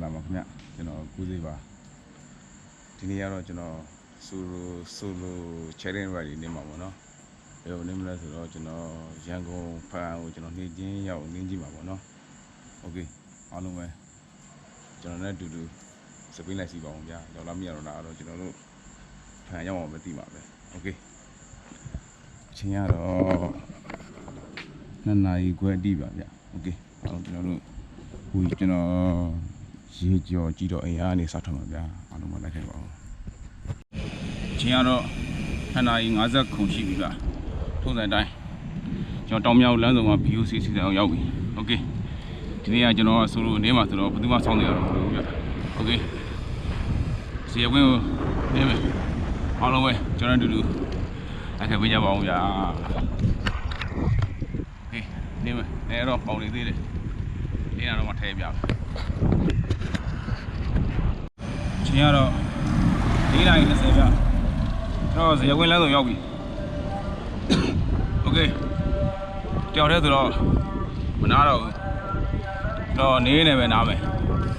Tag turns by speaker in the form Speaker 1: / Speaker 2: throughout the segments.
Speaker 1: ္ဂလာပါခင်ဗျကျွန်တော်ကူးစေးပါဒီနေ့ကတော့ကျွန်တော်ဆိုလိုဆိုလို challenge rally နေမှာပေါ့နော်ဘယ်လိုနေမလဲဆိုတော့ကျွန်တော်ရန်ကုန်ဖန်ကိုကျွန်တော်နေချင်းရောက်နင်းကြည့်မှာပေါ့နော်โอเคအားလုံးပဲကျွန်တော်နဲ့အတူတူစပင်းလိုက်စီပါအောင်ဗျာရောက်လာမရတော့တာတော့ကျွန်တော်တို့ဖန်ရောက်အောင်မသိပါပဲโอเคအချိန်ကတော့နှစ်နာရီခွဲအတိပါဗျโอเคအားလုံးကျွန်တော်တို့ ဟိုကျွန်တော် ရေကြော်ကြည့်တော့အိမ်အားနေစထွက်မှာဗျာအားလုံးမလိုက်ခဲ့ပါဘူးချင်းကတော့ခဏကြီး50ခုရှိပြီဗျာထုံးစံတိုင်းကျွန်တော်တောင်မြောက်လမ်းဆောင်မှာ BOC စီစဉ်အောင်ရောက်ပြီโอเคဒီနေ့ကကျွန်တော်ဆိုလို့အနေမှာဆိုတော့ဘယ်သူမှစောင့်နေရတော့မဟုတ်ဘူးဗျာโอเคစီရကွင်းကိုနေမယ်အားလုံးပဲကျွန်တော်တို့လိုက်ခဲ့ပေးကြပါအောင်ဗျာဟေးနေမယ်နေတော့ပေါင်နေသေးတယ် လေးနာတော့မထဲပြဘူး ချင်းကတော့၄နာရီ20ပြကျွန်တော်ဇရကွင်းလမ်းဆောင်ရောက်ပြီโอเคတယောက်တည်းဆိုတော့မနာတော့ဘူးတော့နေနေပဲနားမယ်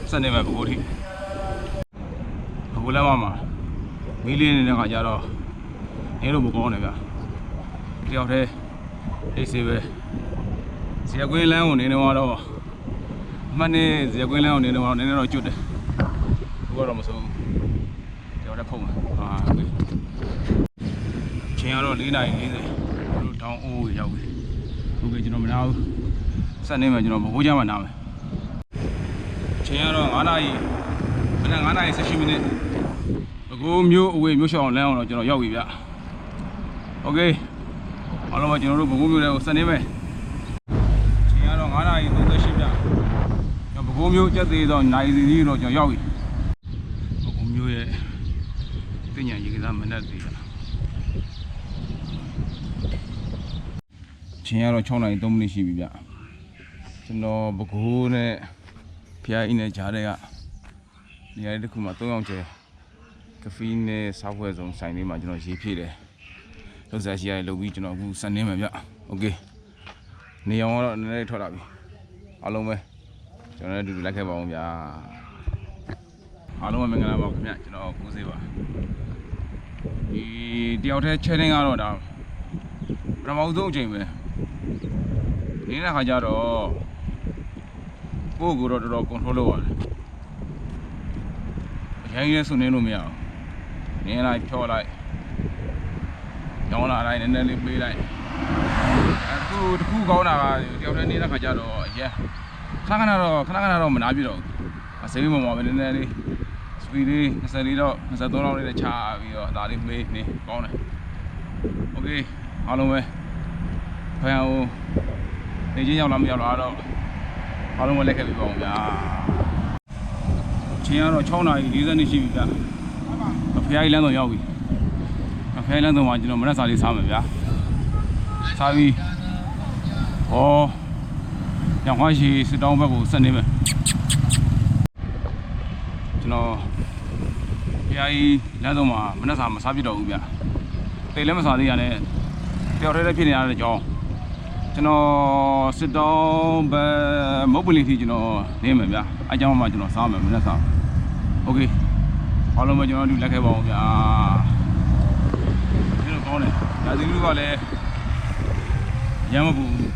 Speaker 1: စနေမယ်ဘကိုထိဘကိုလမ်းမှာမီးလေးနေတဲ့ခါကျတော့နေလို့မကောင်းနဲ့ဗျတယောက်တည်းအိတ်ဆေးပဲဇရကွင်းလမ်းကိုနေနေတော့ အမှန်နဲ့ဇက်ကွင်းလမ်းအောင်နေတော့နည်းနည်းတော့ကျွတ်တယ် ဘူးကတော့မစိုးဘူးကြောက်တဲ့ဖုံးဟာပြီချင်းကတော့၄နာရီ40တို့တောင်းအိုးရောက်ပြီဟုတ်ကဲ့ကျွန်တော်မနာဘူးဆက်နေမယ်ကျွန်တော်ဘိုးချမ်းမှနားမယ်ချင်းကတော့9နာရီမနက်9နာရီ18မိနစ်ဘကိုးမျိုးအဝေးမျိုးရှောင်းလမ်းအောင်တော့ကျွန်တော်ရောက်ပြီဗျโอเคအားလုံးကကျွန်တော်တို့ဘကိုးမျိုးတွေကိုဆက်နေမယ်ချင်းကတော့9နာရီ38ပြ ကျွန်တော်ပဲခူးမျိုးကြက်သေးတော့နိုင်စီစီတော့ကျွန်တော်ရောက်ပြီပဲခူးမျိုး ရဲ့တင်ညာရေကစားမနဲ့သေးတာချင်းရတော့6နိုင်3မိနစ်ရှိပြီဗျကျွန်တော်ပဲခူးနဲ့ဖျားအင်းနဲ့ဂျားတဲ့ကနေရာတစ်ခုမှာ3ယောက်ကျဲကဖီးနဲ့စားပွဲဆုံးဆိုင်လေးမှာကျွန်တော်ရေးဖြည့်တယ်လောက်စားရှိရတယ်လုပ်ပြီးကျွန်တော်အခုစနေမှာဗျโอเคနေအောင်ကတော့နည်းနည်းထွက်လာပြီအားလုံးပဲ ကျွန်တော်လည်းအတူတူလိုက်ခဲ့ပါအောင်ဗျာ အားလုံးပဲမင်္ဂလာပါခင်ဗျကျွန်တော်ကိုစေးပါဒီတယောက်တည်း challenge ကတော့ဒါပထမဆုံးအချိန်ပဲနေတဲ့ခါကျတော့ကိုယ့်ကိုယ်တော့တော်တော် control လုပ်ရတယ်အရင်ကြီးဆွနေလို့မရအောင်နင်းလိုက်ဖြောလိုက်ကြောင်းလာလိုက်နည်းနည်းလေးပေးလိုက်အခုတစ်ခုကောင်းတာကတယောက်တည်းနေတဲ့ခါကျတော့အရင်ခဏခဏတော့ခဏခဏတော့မနာပြတော့ဘူးအစိမ်းမမောပဲနည်းနည်းလေး speed လေး24တော့23တော့လေးနဲ့ချပြီးတော့ဒါလေးမေးနေကောင်းတယ် okay အားလုံးပဲဖန်ဟိုနေချင်းရောက်လားမရောက်လားတော့အားလုံးပဲလက်ခဲ့ပြီးပါအောင်ဗျာချင်းကတော့6နာရီ40နှစ်ရှိပြီဗျာဖျားကြီးလမ်းဆောင်ရောက်ပြီဖျားကြီးလမ်းဆောင်မှာကျွန်တော်မနက်စာလေးစားမယ်ဗျာစားပြီးဩရောင်ခွားရှိစတောင်းဘက်ကိုဆက်နေမယ်ကျွန်တော် ဖျားကြီးလမ်းဆုံးမှာမနှက်စာမစားပြတော့ဘူးဗျတိတ်လည်းမစားသေးရနဲ့တယောက်တည်းလည်းဖြစ်နေရတဲ့ကြောင်းကျွန်တော်စစ်တောင်းဘက်မုတ်ပလီတီကျွန်တော်နေမယ်ဗျအကြောင်းမှကျွန်တော်စားမယ်မနှက်စာโอเคအားလုံးပဲကျွန်တော်တို့လက်ခဲ့ပါအောင်ဗျာဒီလိုကောင်းတယ်ဒါဒီလူကလည်းရမ်းမပူဘူး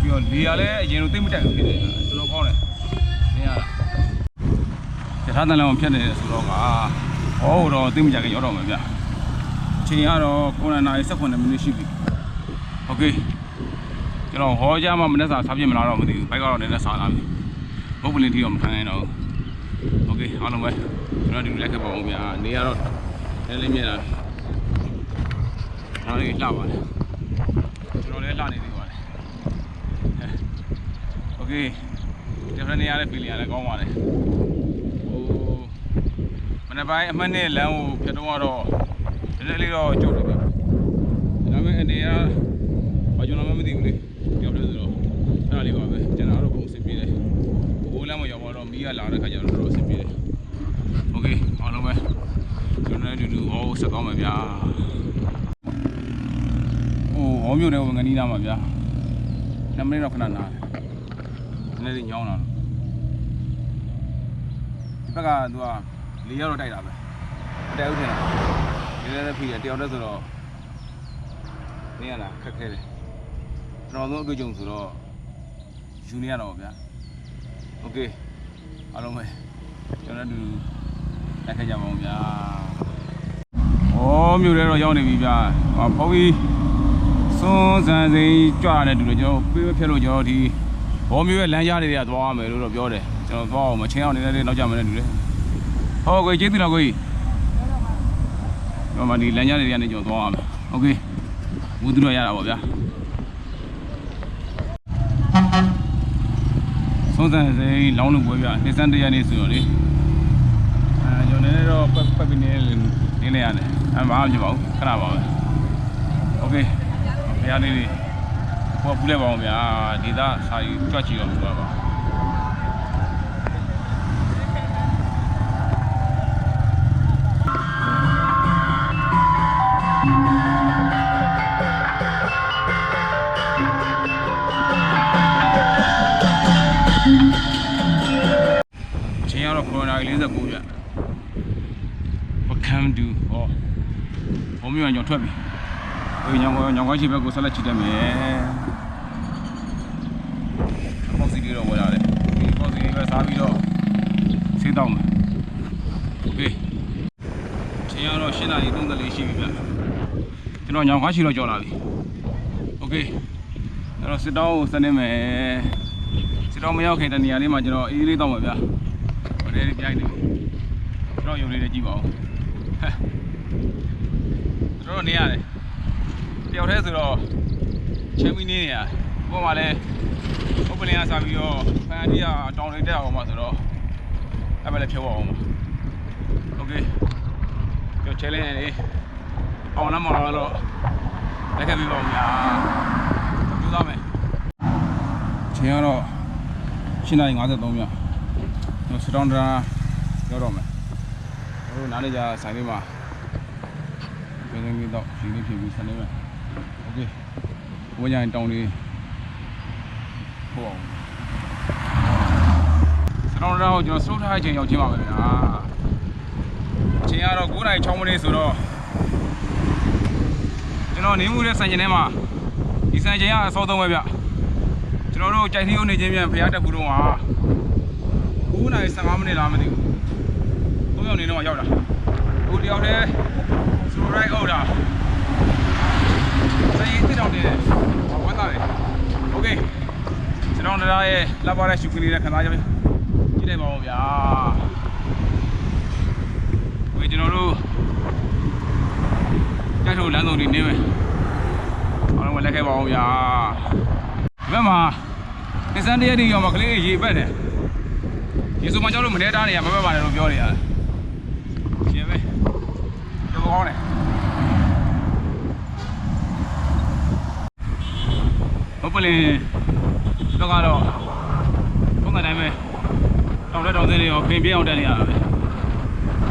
Speaker 1: ပြီးတော့လေရလဲအရင်လိုသိမ့်မတက်ဘူးဖြစ်နေတယ်တော်တော်ကောင်းတယ်နေရတာယထာတန်လောင်ဖြတ်နေတယ်ဆိုတော့က ဟောတော့သိမ့်မကြခင်ရောက်တော့မယ်ဗျအချိန်ကတော့9နာရီ18မိနစ်ရှိပြီโอเคကျွန်တော်ဟောကြမှာမနေ့စာစားပြစ်မလားတော့မသိဘူးဘိုက်ကတော့နည်းနည်းစားလာပြီဘုတ်ပလင်တီတော့မထိုင်နိုင်တော့ဘူးโอเคအားလုံးပဲကျွန်တော်ဒီလိုလက်ခဲ့ပါအောင်ဗျာနေရတော့နည်းလေးမြင်တာအားလေးလှပါတယ်ကျွန်တော်လည်းလှနေသေးပါတယ် โอเคဒီဖက်နေရတဲ့ဖီလီရလည်းကောင်းပါလေ ဟိုမနေ့ပိုင်းအမှတ်နဲ့လမ်းကိုဖြတ်တော့တော့နည်းနည်းလေးတော့ကြုတ်တယ်ဗျဒါပေမဲ့အနေရဘာကျွန်တော်မှမသိဘူးလေကြောက်တယ်ဆိုတော့အဲ့ဒါလေးပါပဲကျွန်တော်တော့ပုံစင်ပြည့်တယ်ဘိုးလမ်းမရောက်တော့မီးကလာတဲ့ခါကျတော့တော့အဆင်ပြေတယ်โอเคအားလုံးပဲကျွန်တော်လည်းတူတူဟောဆက်ကောင်းပါဗျာဟိုဟောမြို့တဲ့ငနီးနာမှာဗျာ2မိနစ်တော့ခဏနားတယ် နည်းနည်းလေးညောင်းလာတော့ ဘက်ကသူက လေးရောက်တော့တိုက်တာပဲမတိုက်ဘူးထင်တာဒီလည်းလည်းဖိတယ်တယောက်တည်းဆိုတော့နေရတာခက်ခဲတယ်ကျွန်တော်တို့အတွေ့အကြုံဆိုတော့ယူနေရတော့ဗျာโอเคအားလုံးပဲကျွန်တော်တို့လက်ခဲ့ကြပါဦးဗျာဩမြို့ထဲတော့ရောက်နေပြီဗျာဟောဖုန်းကြီးစွန်းစံစိန်ကြွရတဲ့တူတယ်ကျွန်တော်ပြေးဖြတ်လို့ကျွန်တော်ဒီဘောမျိုးရဲ့လမ်းကြားတွေကသွားရမယ်လို့တော့ပြောတယ်ကျွန်တော်သွားအောင်မချင်းအောင်နေနေနောက်ကြမယ်နဲ့တူတယ် ဟောကိုကျေးဇူးတော်ကိုကြီးတော့မဒီလမ်းကြားတွေကနေကျွန်တော်သွားရမယ်โอเคဘူးသူတော့ရတာပေါ့ဗျာစွန်းစံစိန်လောင်းလို့ပွဲဗျာနေစန်းတရားနေဆိုတော့လေအဲကျွန်တော်လည်းတော့ပတ်ပတ်ပြီးနေနေနေရတယ်အဲမအားဖြစ်ပါဘူးခဏပါပဲโอเคဘုရားလေးလေးဟောပူလဲပါအောင်ဗျာဒေသစာယူကြွချီတော့ပြောပါ ရီ49ပြပကမ်ဒူဟောဘုံမျိုးညောင်ထွက်ပြီဟိုညောင်ကောညောင်ကောရှိဘက်ကိုဆက်လက်ချစ်တယ်မယ်ပေါ့စီလေးတော့ဝယ်လာတယ်ဒီပေါ့စီလေးပဲစားပြီးတော့ဆေးတောင်းမယ်โอเคအချိန်ကတော့8နာရီ34ရှိပြီဗျကျွန်တော်ညောင်ကောရှိတော့ကြော်လာပြီโอเคအဲ့တော့စစ်တောင်းကိုစနေမယ်စစ်တောင်းမရောက်ခင်တနေရာလေးမှာကျွန်တော်အေးလေးတောင်းပါဗျာ ဟိုလေးပြိုင်နေကျွန်တော်ယုံလေးနဲ့ကြည့်ပါဦးဟဲ့ကျွန်တော်နေရတယ်တယောက်တည်းဆိုတော့ချင်းမီနေနေရဘုံမှာလဲဥပလင်ကစားပြီးတော့ဖန်တီးကတောင်းနေတက်အောင်မှာဆိုတော့အဲ့ဘက်လည်းဖြုတ်အောင်ပါโอเคကြော challenge လေးအောင်လာမှာတော့လက်ခံပြီးပါဦးညာကြိုးစားမယ်ချိန်ကတော့7:53秒 ကျွန်တော်စတောင်းဒရာရောက်တော့မယ်ဟိုနားလေကြာဆိုင်လေးမှာပြင်နေပြီးတော့ဒီနေ့ဖြစ်ပြီးဆိုင်လေးမှာโอเคဘိုးညာတောင်းလေးဟိုအောင်စတောင်းဒရာကိုကျွန်တော်စတုထားချိန်ရောက်ချင်းပါပဲဗျာအချိန်ကတော့9:06မိနစ်ဆိုတော့ကျွန်တော်နေမှုတဲ့ဆိုင်ကျင်ထဲမှာဒီဆိုင်ကျင်ကအစောဆုံးပဲဗျကျွန်တော်တို့ကြိုက်သီးဦးနေချင်းပြန်ဖျားတက်ဘူးတော့ဟာ 9နာရီ15မိနစ်လားမသိဘူး၃ယောက်နေတော့ရောက်တာဟိုတယောက်တည်းစရိုရိုက်အောက်တာစရင်တစ်တောင်တည်းဝမ်းသာတယ်โอเคကျွန်တော်တို့ရဲ့လာပါတဲ့ရှုကလေးနဲ့ခံစားကြမယ်ကြည့်လိုက်ပါဦးဗျာဝေကျွန်တော်တို့ကြိုက်ထုတ်လမ်းစုံတွေနေမယ်အားလုံးပဲလက်ခဲ့ပါဦးဗျာဒီဘက်မှာဒီစန်တရက်ဒီရောမှာကလေးရေပက်တယ် ရေဆိုမှကြောက်လို့မနေတားနေရမပဲပါတယ်လို့ပြောနေရတယ်ရှင်ပဲကြောက်ကောင်းတယ်ဟုတ်ပလင်တော့ကတော့ပုံစံတိုင်းပဲတောင်တက်တောင်စင်းတွေရောပင်ပြင်းအောင်တက်နေရတာပဲ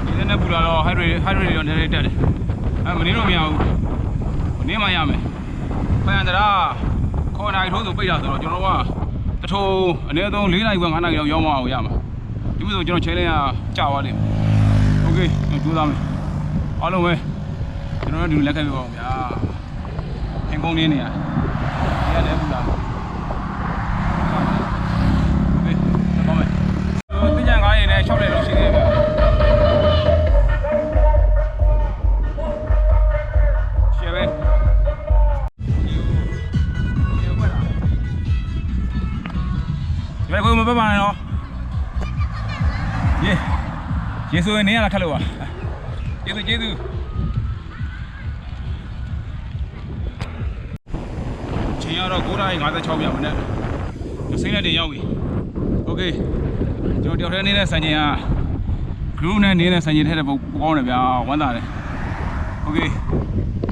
Speaker 1: ဒီနေ့နဲ့ပူလာတော့ hydrate hydrate တွေရောနည်းနည်းတက်တယ်အဲမနေတော့မရဘူးနေမှရမယ်ဖန်တရာခေါ်နိုင်ထိုးဆိုပိတ်တာဆိုတော့ကျွန်တော်ကတထိုးအနည်းဆုံး၄နိုင်ခွဲ၅နိုင်လောက်ရောက်မအောင်ရမှာ ဒီမျိုးဆိုကျွန်တော် challenge ကကြာသွားလိမ့်မယ်။ Okay ကျွန်တော်ကြိုးစားမယ်။အားလုံးပဲကျွန်တော်တို့ဒီလက်ခံပြပါအောင်ဗျာ။ခင်ကုန်းနေနေရ။ဒီကလည်းဘူးလား။ Okay တော့မယ်။ဟိုတင်ကြံကားရင်လည်း6တယ်လို့ရှိ ဆိုရင်နင်းရတာခက်လို့ပါကျေးဇူးကျေးဇူးချိန်ရတော့9:56ပြပါနဲ့။စိမ့်လက်တင်ရောက်ပြီ။ Okay ကျွန်တော်တယောက်တည်းနေတဲ့ဆန်ကျင်က group နဲ့နေတဲ့ဆန်ကျင်ထဲတဲ့ပေါင်းတယ်ဗျာဝမ်းသာတယ်။ Okay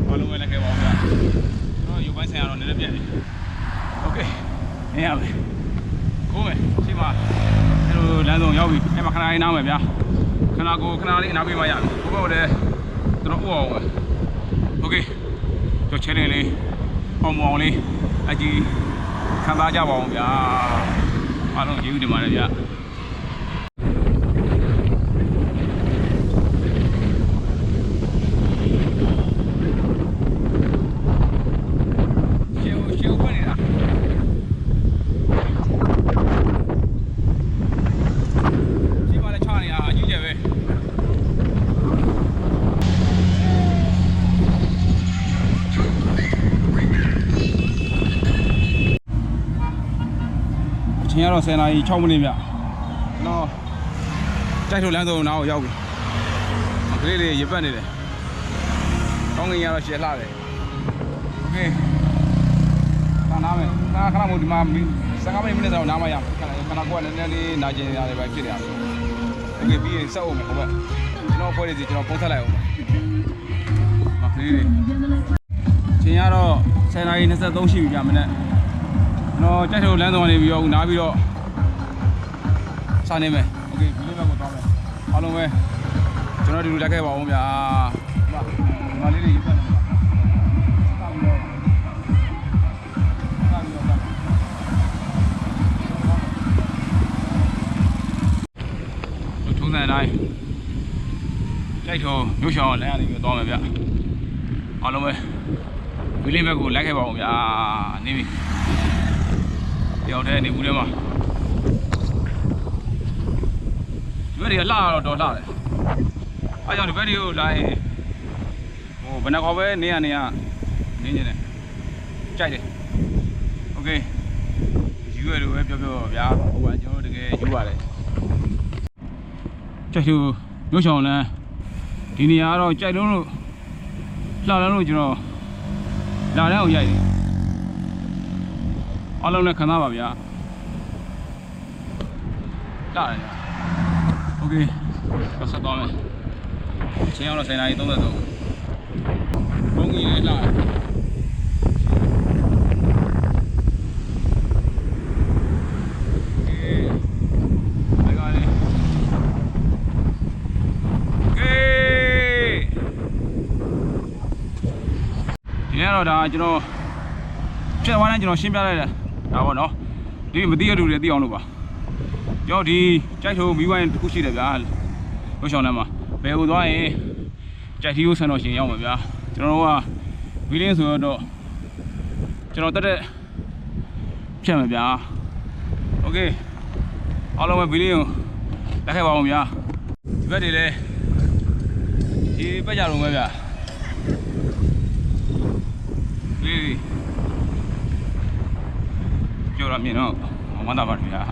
Speaker 1: ဘာလို့ဝင်လိုက်ခဲ့ပါဦးဗျာ။ကျွန်တော်ယူပိုင်းဆန်ရတော့နည်းနည်းပြက်တယ်။ Okay နေရပြီ။ကိုယ်မယ်ရှိပါအဲ့လိုလမ်းဆုံးရောက်ပြီ။အဲ့မှာခဏလေးနားမယ်ဗျာ။ ဏကိုခဏလေးနားပေးမှရပြီဘိုးဘိုးလည်းကျွန်တော်ဥအောင်ပဲโอเคကြောက်ချဲနေလေးအောင်မအောင်လေးအကြီးခံစားကြပါအောင်ဗျာအားလုံးကျေးဇူးတင်ပါတယ်ဗျာ တော့10နာရီ6မိနစ်ဗျကျွန်တော်ကြိုက်ထုတ်လမ်းစုံနားကိုရောက်ပြီကလေးတွေရပတ်နေတယ်ကောင်းကင်ရတော့ရှယ်လှတယ်โอเคခဏနားမယ်ခဏခဏမို့ဒီမှာ15မိနစ်မိနစ်ဆိုတော့နားမရခဏခဏကွက်နည်းနည်းလေးနာကျင်ရတယ်ပဲဖြစ်နေရတယ်โอเคပြီးရင်ဆက်အောင်မယ်ဟိုဘက်ကျွန်တော်ဖွဲ့နေစီကျွန်တော်ပုံဆက်လိုက်အောင်ပါကလေးတွေချိန်ရတော့10နာရီ23ရှိပြီဗျမနေ့ ကျွန်တော်ကြိုက်ထုတ်လမ်းစုံကနေပြီးတော့နားပြီးတော့စနေမယ်โอเคဒီလေးဘက်ကိုသွားမယ်အားလုံးပဲကျွန်တော်ဒီလိုလက်ခဲ့ပါအောင်ဗျာဒီမှာလေးတွေရပတ်နေပါစပြီးတော့စပြီးတော့ထုံးစံတိုင်းကြိုက်ထုတ်မြို့ရှောင်းလမ်းကနေပြီးတော့သွားမယ်ဗျအားလုံးပဲဝီလင်းဘက်ကိုလိုက်ခဲ့ပါအောင်ဗျာနေပြီ တယောက်တည်းနေဘူးထဲမှာဒီဘက်တွေကလှတော့တော်လှတယ်အားကြောင့်ဒီဘက်တွေကိုလာရင်ဟိုဘယ်နှခေါ်ပဲနေရနေရနေနေတယ်ကြိုက်တယ်โอเคယူရလို့ပဲပြောပြောပါဗျာဟိုကကျွန်တော်တို့တကယ်ယူပါတယ်ကြိုက်လို့မြို့ချောင်းလမ်းဒီနေရာကတော့ကြိုက်လုံးလို့လှလန်းလို့ကျွန်တော်လာတဲ့အောင်ရိုက်တယ် အားလုံးလည်းခံစားပါဗျာလာတယ်โอเคတော့ဆက်သွားမယ်အချိန်ကတော့7နာရီ33ဘုံကြီးလည်းလာတယ်โอเคဘယ်ကလဲโอเคဒီနေ့တော့ဒါကျွန်တော်ဖြတ်သွားတိုင်းကျွန်တော်ရှင်းပြလိုက်တာ ဒါပေါ့နော်ဒီမသိရတူတွေသိအောင်လို့ပါကျွန်တော်ဒီကြိုက်ထုံမီးဝိုင်းတစ်ခုရှိတယ်ဗျာလို့ရှောင်းထဲမှာဘယ်ကိုသွားရင်ကြိုက်ထီကိုဆန်တော်ရှင်ရောက်မှာဗျာကျွန်တော်တို့ကဗီလင်းဆိုတော့ကျွန်တော်တက်တဲ့ဖြတ်မှာဗျာโอเคအားလုံးပဲဗီလင်းကိုလက်ခဲ့ပါအောင်ဗျာဒီဘက်တွေလည်းဒီဘက်ကြတော့မယ်ဗျာ လေး ပြောရမြင်တော့မမတာပါဗျာ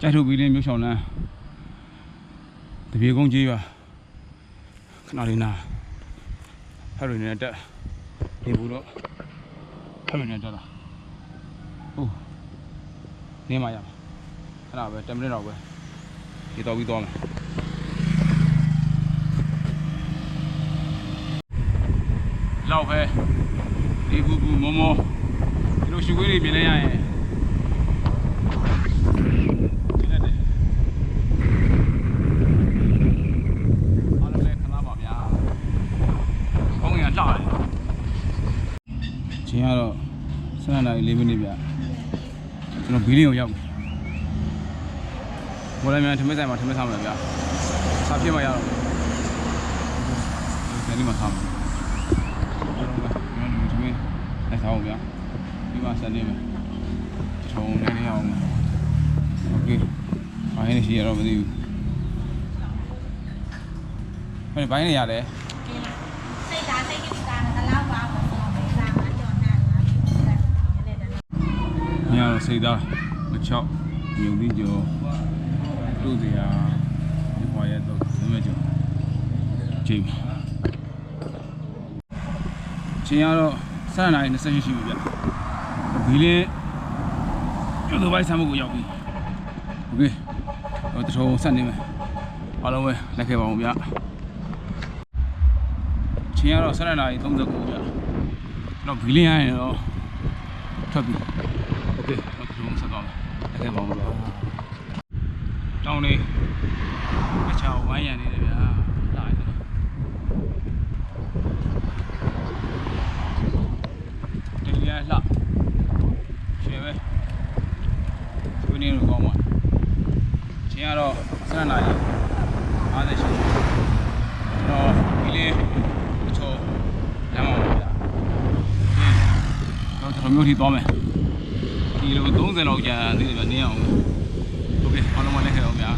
Speaker 1: ကြိုက်ထုတ်ပြီးလင်းမျိုးချောင်းလန်းတပြေကုန်းကြီးပါခဏလေးနာဖက်ရနေတက်နေဘူးတော့ဖက်ရနေတက်လာဟုတ်နေမှရမှာခဏပဲ10မိနစ်တော့ပဲဒီတော့ပြီးသွားမယ်လောက်ပဲ ဒီကူကူမောမောဒီလိုရှုခွေးတွေပြင်လဲရရင်ပြင်လိုက်တယ်အားလုံးလည်းခဏပါဗျာကောင်းရင်လှတယ်ချင်းကတော့7နာရီ4မိနစ်ဗျကျွန်တော်ဘီလင်းကိုရောက်ပြီဘောလည်းမြန်ထမင်းဆိုင်မှာထမင်းစားမယ်ဗျာစားပြစ်မှရတော့တယ်ဒီမှာစားမယ် ကျွန်တော်တို့ဒီမင်း လက်ဆောင်ဗျာဒီမှာဆက်နေမယ်ထုံနေနေအောင်โอเคဘိုင်းနေရှိရတော့မသိဘူးဘယ်ဘိုင်းနေရတယ်
Speaker 2: စိတ်ဓာတ်စိတ်ကိစ္စကလည်းပါပါတော့ပဲစာမကြော်နာတာလည်းလည်း
Speaker 1: ညတော့စိတ်သားမချောက်မြုံပြီးကျော်တို့စရာဒီခွာရဲတော့နမကျော်ချိန်ချိန်ကတော့ 7နာရီ28ရှိပြီဗျဘီလင်းကျွတ်သူပိုင်းဆမ်းမှုကိုရောက်ပြီโอเคတော့တထုံဆက်နေမယ်အားလုံးပဲလက်ခဲ့ပါအောင်ဗျချိန်ကတော့7နာရီ39ဗျကျွန်တော်ဘီလင်းရရင်တော့ထွက်ပြီ โอเคတော့ကျွန်တော်ဆက်သွားမယ်လက်ခဲ့ပါဦးဗျာတောင်းလေးအချောင်းဝိုင်းရံနေ တော့ကျွန်တော်မျိုးထိသွားမယ် ကီလို30လောက်ကြာသေးတယ်ဗျနင်းအောင်โอเคအားလုံးမလက်ခဲ့အောင်ဗျာ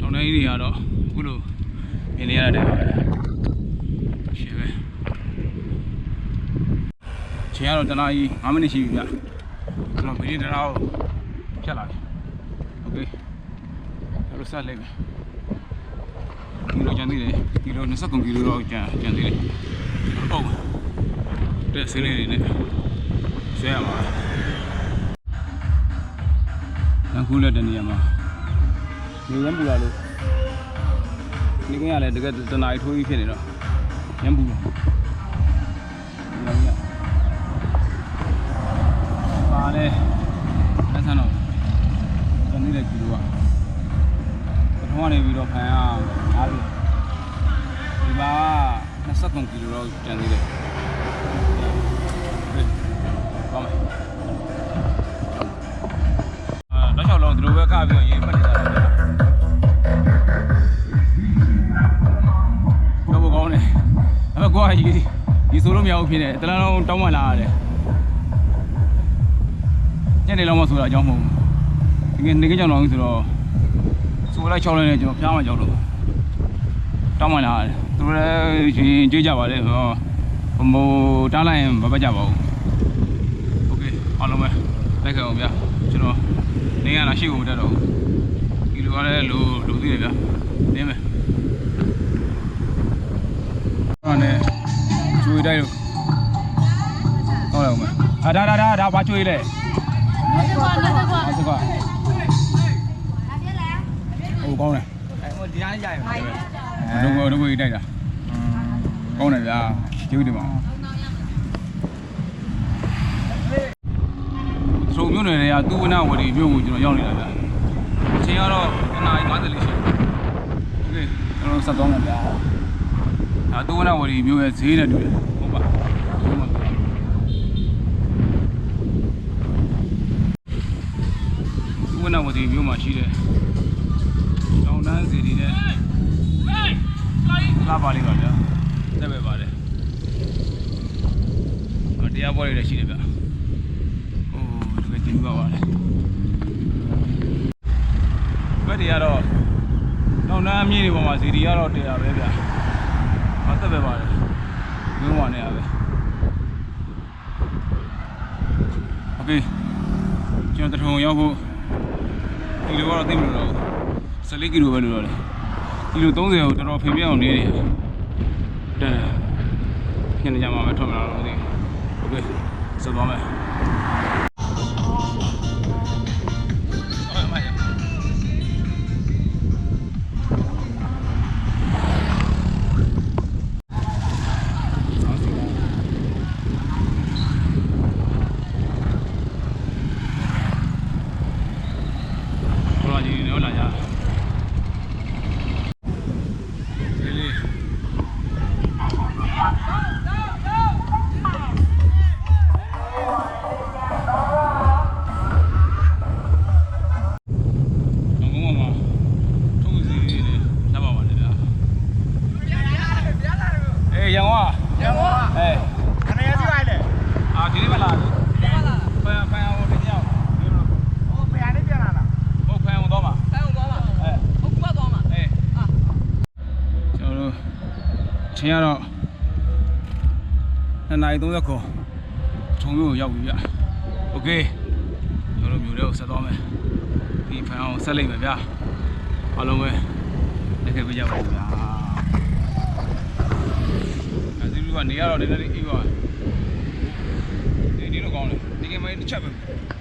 Speaker 1: တောင်းနေကြီးတွေကတော့အခုလိုမြင်နေရတဲ့ပါပဲရှင်းပဲချင်း ရတော့တနာကြီး9မိနစ်ရှိပြီဗျကျွန်တော်ဗီဒီယိုတရားကိုဖြတ်လာပြီโอเคကျွန်တော်ဆက်လိုက်မယ်ကီလိုကျန်သေးတယ်ကီလို29ကီလိုတော့ကျန်ကျန်သေးတယ်ဟုတ် တဲ့စင်းလေးတွေနဲ့ဆွဲရမှာလမ်းကူးလက်တဲ့နေရာမှာနေရမ်းပူလာလို့နေကင်းရလဲတကယ်တနာရီထိုးကြီးဖြစ်နေတော့ရမ်းပူတယ်ဒီလိုမျိုးပါလေလက်ဆန်းတော့ကျန်နေတဲ့ကီလိုကပထမနေပြီးတော့ဖန်ရအားပြီဒီမှာ29ကီလိုတော့ကျန်သေးတယ် ဟုတ်မယ်အာနောက်ချောက်လုံးဒီလိုပဲကပြီးတော့ရေးပတ်နေတာတော့တော့ကောင်းတယ်ဒါပေမဲ့ကိုကရေးဒီဆိုလို့မရဘူးဖြစ်နေတလန်းလုံးတောင်းမှလာရတယ်ညနေလောက်မှဆိုတာအကြောင်းမဟုတ်ဘူးတကယ်နေကကြောင်တော့ဆိုတော့ဆိုလိုက်6လုံးနဲ့ကျွန်တော်ဖျားမှကြောက်တော့တောင်းမှလာရတယ်သူတို့လည်းကြွေးကြပါလေဟောဟိုတားလိုက်ရင်မပတ်ကြပါဘူး အားလုံးပဲလက်ခံအောင်ဗျာကျွန်တော်နေရတာရှိကုန်မတတ်တော့ဘူးကီလိုအားလည်းလိုလိုသေးတယ်ဗျာနင်းမယ်အားနဲ့ကျွေးတိုက်လို့တော့လည်းအောင်မယ်အာဒါဒါဒါဒါဘာကျွေးလဲ
Speaker 2: ကွာ
Speaker 1: လက်ကွာ
Speaker 2: လက်ကွာ
Speaker 1: ဟိုကောင်းတယ်
Speaker 3: ဟိုဒီတိုင်းကြရ
Speaker 1: ပါဘယ်လိုဘယ်လိုတိုက်တာကောင်းတယ်ဗျာကျွေးတယ်ပါ သုံးမျိုးနယ်တွေကသူဝနဝတီမြို့ကိုကျွန်တော်ရောက်နေတာဗျာအချိန်ကတော့9နာရီ50လေးရှိတယ်โอเคကျွန်တော်ဆက်သွားမယ်ဗျာဒါသူဝနဝတီမြို့ရဲ့ဈေးနဲ့တူတယ်ဟုတ်ပါဟုတ်ပါသူဝနဝတီမြို့မှာရှိတယ်တောင်တန်းစီတွေနဲ့လာပါလိမ့်ပါဗျာတက်ပဲပါတယ်ဟောတရားပွဲတွေလည်းရှိတယ်ဗျာ โอ้တ ကယ်ကျင်းပါပါလေဘက်တွေကတော့တောင်တန်းအမြင့်တွေပေါ်မှာဇီဒီကတော့တရားပဲဗျာမသက်ပဲပါတယ်ဝင်းဝါနေရပဲโอเคကျွန်တော်တထုံရောက်ဖို့ကီလိုကတော့သိမလို့တော့14ကီလိုပဲလို့တော့လေကီလို30ကိုတော်တော်ဖေပြအောင်နေနေတယ်တဲ့ဖြစ်နေကြမှာပဲထွက်မလာတော့မသိဘူးโอเคဆက်သွားမယ်
Speaker 3: ချိ
Speaker 1: န်ကတော့2နာရီ30ခွန်ထုံမျိုးကိုရောက်ပြီဗျ။ Okay ကျွန်တော်မျိုးတွေကိုဆက်သွားမယ်။ဒီဖန်အောင်ဆက်လိုက်မယ်ဗျ။အားလုံးပဲလက်ခဲ့ပေးကြပါဦးဗျာ။အဲဒီလူကနေရတော့နည်းနည်းအေးပါ။ဒီဒီလိုကောင်းတယ်။ဒီကမိုင်းတစ်ချက်ပဲ။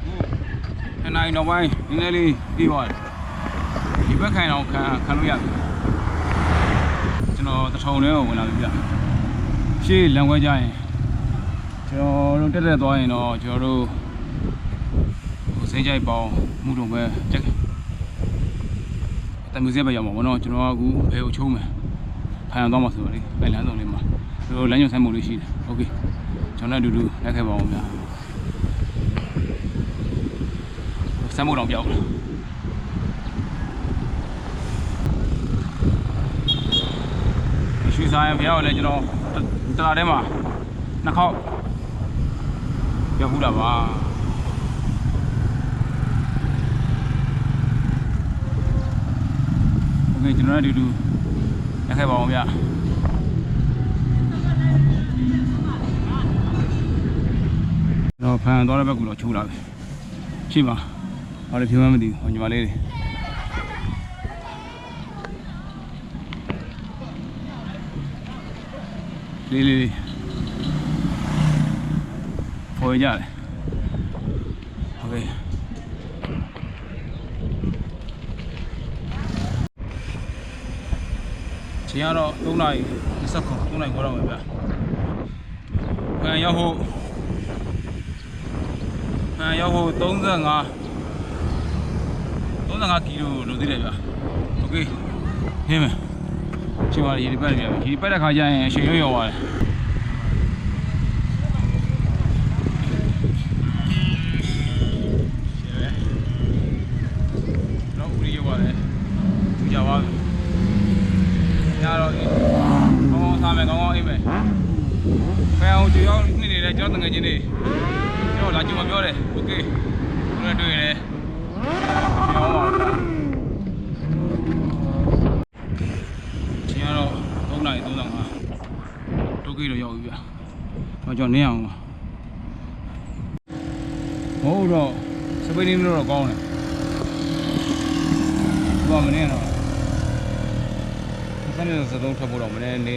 Speaker 1: ဟို2နာရီနောက်ပိုင်းနည်းနည်းလေးအေးပါတယ်။ဒီဘက်ခိုင်အောင်ခံခံလို့ရတယ်။ ကျွန်တော်တထုံလေးကိုဝင်လာပြီဗျရှေ့လမ်းခွဲကြရင်ကျွန်တော်တို့တက်တက်သွားရင်တော့ကျွန်တော်တို့ဟိုစိတ်ကြိုက်ပေါင်းမှုတုံပဲတက်တမျိုးစက်ပဲရောက်မှာဘောနော်ကျွန်တော်ကအခုဘယ်ကိုချိုးမယ်ဖိုင်အောင်သွားမှာဆိုတော့လေဘယ်လမ်းဆောင်လေးမှာတို့လမ်းညွှန်ဆိုင်မှုလေးရှိတယ်โอเคကျွန်တော်လည်းအတူတူလက်ခဲ့ပါအောင်ဗျဆမ်းမှုတော့ပြောက်လား ရွှေစားရဘုရားကိုလည်းကျွန်တော်တလာထဲမှာနှစ်ခေါက်ရောက်ခုတာပါโอเคကျွန်တော်လည်းအတူတူရက်ခဲ့ပါအောင်ဗျာ ဖန်သွားတဲ့ဘက်ကတော့ချိုးလာပြီရှိပါဘာလို့ပြောမှမသိဘူးညီမလေးတွေ လေးလေးလေးပေါ်ကြတယ်โอเคချိန်ကတော့3နာရီ29 3နာရီခေါ်တော့မယ်ဗျာဖန်ရောက်ဖို့ဖန်ရောက်ဖို့35 35ကီလိုလိုသေးတယ်ဗျာโอเคဟင်းမယ် ချိန်ပါရေဒီပတ်ရပြီရေဒီပတ်တဲ့ခါကျရင်အချိန်ရွရောသွားတယ်တော့ဦးရီရောက်သွားတယ်သူကြပါပြီညတော့ကောင်းကောင်းစားမယ်ကောင်းကောင်းအိပ်မယ်ဖဲအောင်ကြရောက်နေနေတယ်ကျွန်တော်တငယ်ချင်းတွေကျွန်တော်လာကြည့်မပြောတယ်โอเคဘယ်လိုတွေ့လဲပြောပါ ကိတော့ရောက်ပြီဗျာတော့ကျွန်တော်နင်းအောင်ပါမဟုတ်တော့စပိန်နေလို့တော့ကောင်းတယ်ဘာမနေတော့စနေစသုံးထပ်ဖို့တော့မနေနေ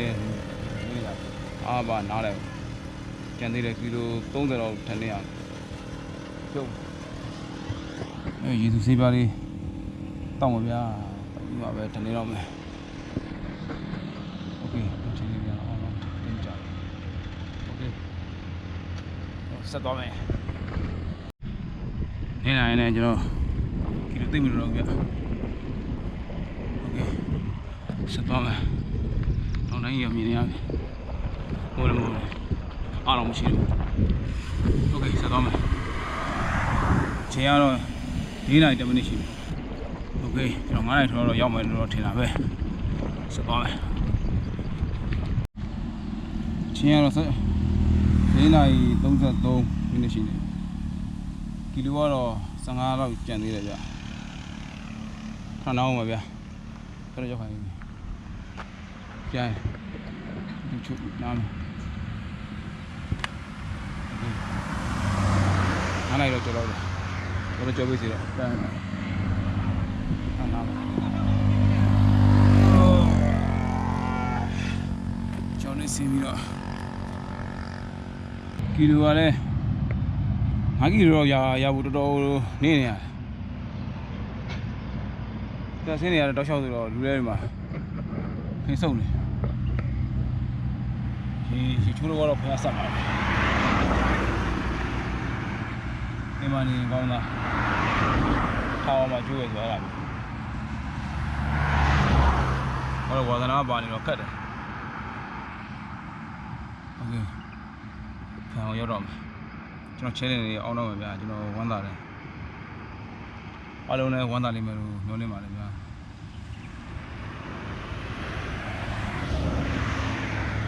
Speaker 1: နေရအာဘာနားတယ်ကျန်သေးတယ်ကီလို30လောက်ထပ်နေအောင်ပြုတ်အဲရေသူစေးပါလေးတောက်ပါဗျာဒီမှာပဲထပ်နေတော့မယ် ဆက်သွားမယ်နေနိုင်နေကျွန်တော်ကီလိုသိမလို့တော့ဗျโอเคဆက်သွားမယ်တော့နိုင်ရမြင်နေရပြီဟိုလည်းမဟုတ်ဘူးအားတော့မရှိဘူးโอเคဆက်သွားမယ်ချိန်ကတော့၄နာရီ10မိနစ်ရှိပြီโอเคကျွန်တော်9နာရီထော်တော့ရောက်မယ်လို့တော့ထင်တာပဲဆက်သွားမယ်ချိန်ကတော့ဆက် ၄နာရီ33မိနစ်ရှိတယ်ကီလိုကတော့15လောက်ကျန်သေးတယ်ဗျခဏအောင်ပါဗျာအဲ့တော့ရောက်ခိုင်းပြီပြန်ဒီချုပ်နားမယ်နားလိုက်တော့ကြော်တော့တယ်တော့ကြော်ပြီစီတော့ပြန်မယ်ခဏနားမယ်ကျောင်းနေစင်းပြီးတော့ ကီလိုကလည်း5ကီလိုတော့ရရဖို့တော်တော်နေနေရတယ်တက်ဆင်းနေရတော့တောက်လျှောက်ဆိုတော့လူလဲဒီမှာခင်းဆုံးနေဒီဒီချိုးတော့ဖျားဆက်ပါဒီမှာနေကောင်းလားထားအောင်မှကျိုးရဆိုရတာဟောတော့ဝါသနာပါနေတော့ခက်တယ်โရန်ကုန်ရောက်တော့မယ်ကျွန်တော် channel လေးအောင်းတော့မယ်ဗျာကျွန်တော်ဝမ်းသာတယ်အားလုံးလည်းဝမ်းသာလိမ့်မယ်လို့မျှော်လင့်ပါတယ်ဗျာ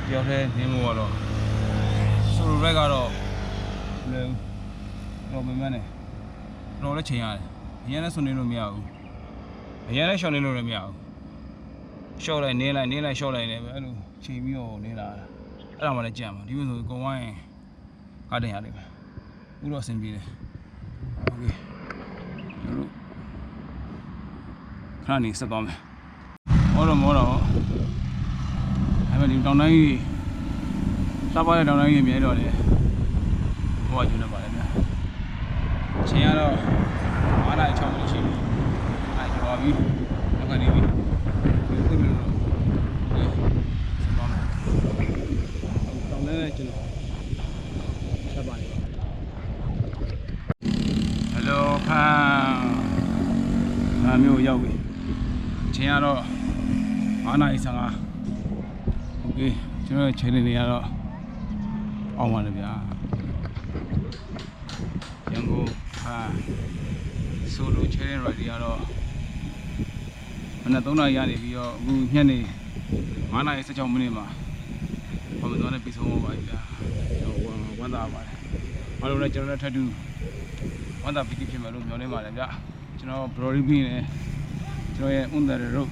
Speaker 1: တယောက်တည်းနင်းမို့ကတော့ဆိုလိုရက်ကတော့လည်းတော့မမှန်နဲ့ကျွန်တော်လည်းချိန်ရတယ်အရင်လည်းဆွနေလို့မရဘူးအရင်လည်းရှော့နေလို့လည်းမရဘူးရှော့လိုက်နင်းလိုက်နင်းလိုက်ရှော့လိုက်နေပဲအဲ့လိုချိန်ပြီးတော့နင်းလာတာအဲ့ဒါမှလည်းကြံမှာဒီလိုဆိုကိုဝိုင်း ကားတင်ရလိမ့်မယ်ဥတော့အဆင်ပြေတယ်โอเคတို့ခဏနေဆက်သွားမယ်ဟောတော့မောတော့အဲ့မဲ့ဒီတောင်တိုင်းကြီးစားပါတဲ့တောင်တိုင်းကြီးမြဲတော့လေဟိုကကျွန်းနေပါလေဗျာချိန်ကတော့9နာရီ6မိနစ်ရှိပြီအဲ့ကျော်ပြီနောက်ကနေပြီဒီသိပြီလို့ဆက်သွားမယ်တောင်လည်းကျွန်တော် ကိုရောက်ပြီ။ချိန်ကတော့9နာရီ55 Okay ကျွန်တော်ချိန်နေရတော့အောင်ပါလေဗျာ။ရန်ကုန်ဟာဆိုလိုချိန်ရရီကတော့မနက်3နာရီကနေပြီးတော့အခုညနေ9နာရီ16မိနစ်မှာဘာမှတော့လည်းပြီးဆုံးပါပြီဗျာ။ကျွန်တော်ဝမ်းသာပါတယ်။အားလုံးလည်းကျွန်တော်လည်းထပ်တူဝမ်းသာပီတိဖြစ်မယ်လို့မျှော်လင့်ပါတယ်ဗျာ။ကျွန်တော် Brory Bean နဲ့ ကျွန်တော်ရဲ့ on the road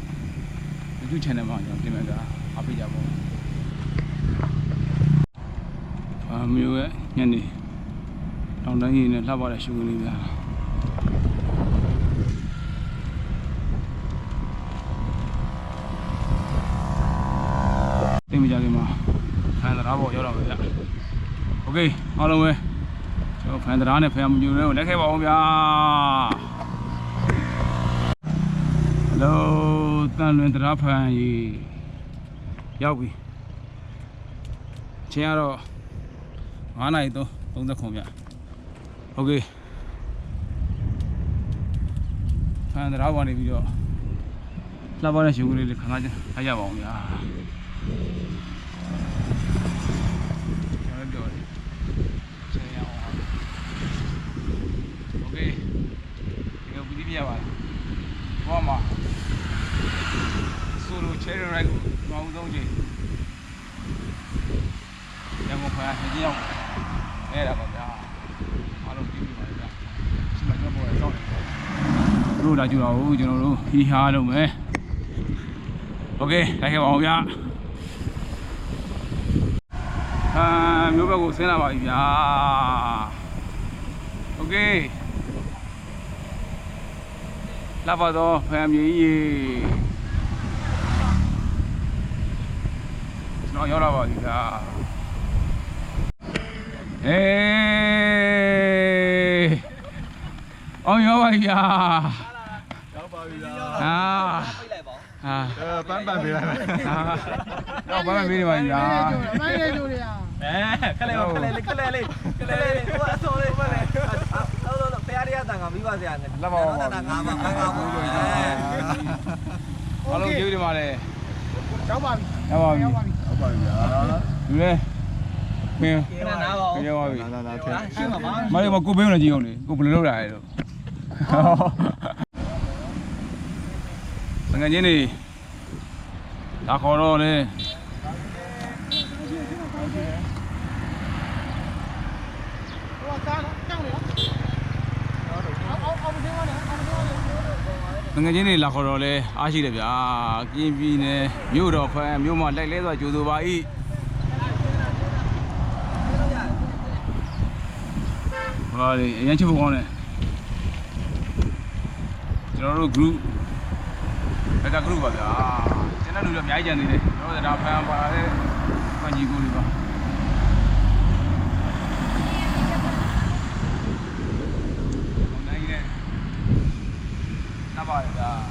Speaker 1: YouTube channel မှာကျွန်တော်တင်ပြတာအားပေးကြပါဦး။အမျိုးရဲ့ညနေတောင်တန်းကြီးနဲ့လှပတဲ့ရှုပ်ကလေးများတိတ်မကြခင်မှာဖန်သရာပေါ်ရောက်တော့မယ်ဗျ။ Okay အားလုံးပဲကျွန်တော်ဖန်သရာနဲ့ဖန်မပြူတွေကိုလက်ခဲ့ပါအောင်ဗျာ။ လွင်တရားဖန်ကြီးရောက်ပြီအချင်းကတော့9နာရီတော့30ခုဗျโอเคဖန်တရားပေါ်နေပြီးတော့လှပတဲ့ရှုပ်ကလေးတွေခဏချင်းထားကြပါအောင်ဗျာ ကျွန်တော်တို့ချေရအောင်ပါโอเคဒီကဘူးဒီပြရပါလား ဆိုလိုချေရရိုက်ကိုမအောင်ဆုံးချိန်ရန်ကုန်ဖားဟင်းရောက်အဲ့ဒါပါဗျာအားလုံးပြီးပြီပါဗျာဒီမှာကျွန်တော်ပေါ်ရတော့တို့လာကြည့်တော့ကျွန်တော်တို့ဟီဟာလုပ်မယ်โอเคလိုက်ခဲ့ပါအောင်ဗျာ အာမျိုးဘက်ကိုဆင်းလာပါပြီဗျာโอเคလာပါတော့ဖမ်မြေကြီး န်တော်ရောက်လာပါပြီဗျာအေးအောင်ရောက်ပါပြီဗျာ
Speaker 3: ရောက်ပါပြီလား
Speaker 1: အာ
Speaker 3: ပြလိုက်ပါ
Speaker 1: အာ
Speaker 3: အဲပန်းပန်းပေးလိုက်ပါ
Speaker 1: အာတော့ဘာမှမေးနေပါပြီဗျာ
Speaker 4: မိုင်းရဲကြိုးတွေอ่ะ
Speaker 3: အဲခက်လေခက်လေခက်လေလေးခက်လေလေးဟိုအစောလေးပဲလေတော့တော့ဖရားရတန်ကမိပါစရာနဲ့
Speaker 1: လက်ပါပါ
Speaker 3: တာငါပါငါပါဘူးလို့
Speaker 1: အားလုံးကျေးဇူးတင်ပါတယ်
Speaker 4: ရောက်ပါပြီ
Speaker 1: ရောက်ပါပြီ
Speaker 4: ရောက် ပါပြီ
Speaker 5: ဟုတ်ပါပြီဗျာ
Speaker 1: လူလေမင်း
Speaker 3: ခဏနားပါဦး
Speaker 1: ရောက်ပါပြီ
Speaker 5: နာနာထဲ
Speaker 3: ရှင်းပါပါ
Speaker 1: မလေးမကိုဘင်းနေကြည့်အောင်လေကိုဘယ်လိုလုပ်လာလဲလို့ငငချင်းနေလာခေါ်တော့လေ
Speaker 4: ဟိုကကားနော်ကြောက်နေနော်အောက်အောက်အောက်မသိပါနဲ့အောက်မသိပါနဲ့
Speaker 1: ငငချင်းနေလာခေါ်တော့လေအားရှိတယ်ဗျာကင်းပြည်နယ်မြို့တော်ဖန်မြို့မှာလိုက်လဲစွာကြိုးဆိုပါ၏ဟာလေအရင်ချစ်ဖို့ကောင်းတယ်ကျွန်တော်တို့ group ဘက်က group ပါဗျာကျွန်တော်တို့လည်းအများကြီးကြံနေတယ်ကျွန်တော်တို့ဒါဖန်ပါတဲ့ဖန်ကြီးကိုလေးပါနိုင်နေ နပါ